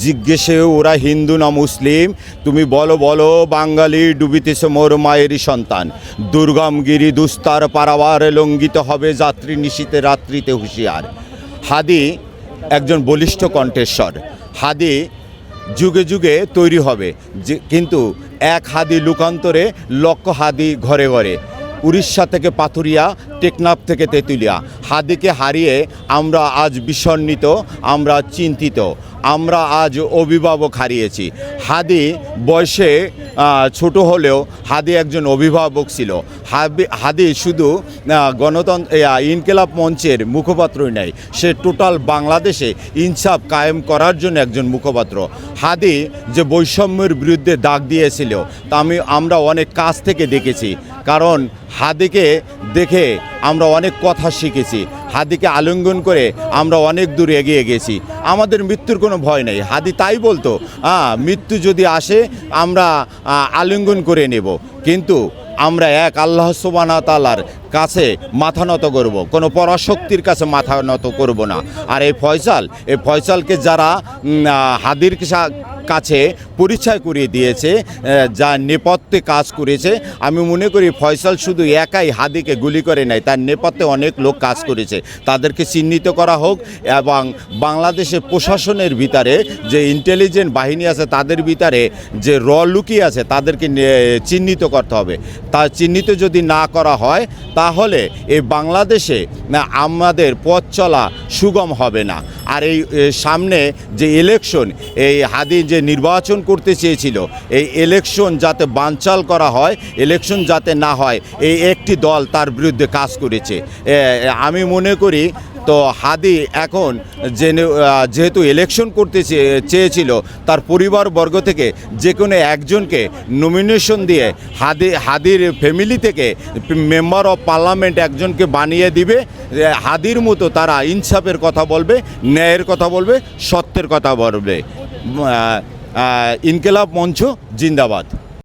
জিজ্ঞেসে ওরা হিন্দু না মুসলিম। তুমি বলো বলো, বাঙালি ডুবিতেছে মোর মায়েরই সন্তান। দুর্গমগিরি দুস্তার পারাবার লঙ্ঘিত হবে যাত্রী নিশীতে রাত্রিতে হুঁশিয়ার। হাদি একজন বলিষ্ঠ কণ্ঠেশ্বর। হাদি যুগে যুগে তৈরি হবে। যে, কিন্তু এক হাদি লুকান্তরে লক্ষ হাদি ঘরে ঘরে। উড়িষ্যা থেকে পাথুরিয়া, টেকনাফ থেকে তেঁতুলিয়া। হাদিকে হারিয়ে আমরা আজ বিষণ্ণিত, আমরা চিন্তিত, আমরা আজ অভিভাবক হারিয়েছি। হাদি বয়সে ছোট হলেও হাদি একজন অভিভাবক ছিল। হাদি শুধু গণতন্ত্র ইনকেলাব মঞ্চের মুখপাত্রই নাই, সে টোটাল বাংলাদেশে ইনসাফ কায়েম করার জন্য একজন মুখপাত্র। হাদি যে বৈষম্যের বিরুদ্ধে ডাক দিয়েছিল, তা আমি, আমরা অনেক কাছ থেকে দেখেছি। কারণ হাদিকে দেখে আমরা অনেক কথা শিখেছি, হাদিকে আলিঙ্গন করে আমরা অনেক দূর এগিয়ে গেছি। আমাদের মৃত্যুর কোনো ভয় নেই, হাদি তাই বলতো হ্যাঁ মৃত্যু যদি আসে, আমরা আলিঙ্গন করে নেব। কিন্তু আমরা এক আল্লাহ সুবানা তালার কাছে মাথা নত করব, কোনো পরাশক্তির কাছে মাথা নত করব না। আর এই ফয়সাল, এই ফয়সালকে যারা হাদির কাছে পরিচয় করিয়ে দিয়েছে যা নেপথ্যে কাজ করেছে। আমি মনে করি ফয়সাল শুধু একাই হাদিকে গুলি করে নাই, তার নেপথ্যে অনেক লোক কাজ করেছে। তাদেরকে চিহ্নিত করা হোক এবং বাংলাদেশের প্রশাসনের ভিতরে যে ইন্টেলিজেন্ট বাহিনী আছে, তাদের ভিতরে যে র লুকিয়ে আছে, তাদেরকে চিহ্নিত করতে হবে। তা চিহ্নিত যদি না করা হয়, তাহলে এই বাংলাদেশে আমাদের পথ চলা সুগম হবে না। আর এই সামনে যে ইলেকশন এই হাদি যে নির্বাচন করতে চেয়েছিল, এই ইলেকশন যাতে বানচাল করা হয় ইলেকশন যাতে না হয়, এই একটি দল তার বিরুদ্ধে কাজ করেছে। আমি মনে করি, তো হাদি এখন যেহেতু ইলেকশন করতে চেয়ে- চেয়েছিল, তার পরিবারবর্গ থেকে যে কোনো একজনকে নমিনেশন দিয়ে হাদি, হাদির ফ্যামিলি থেকে মেম্বার অফ পার্লামেন্ট একজনকে বানিয়ে দিবে। হাদির মতো তারা ইনসাফের কথা বলবে, ন্যায়ের কথা বলবে, সত্যের কথা বলবে। ইনকেলাব মঞ্চ জিন্দাবাদ।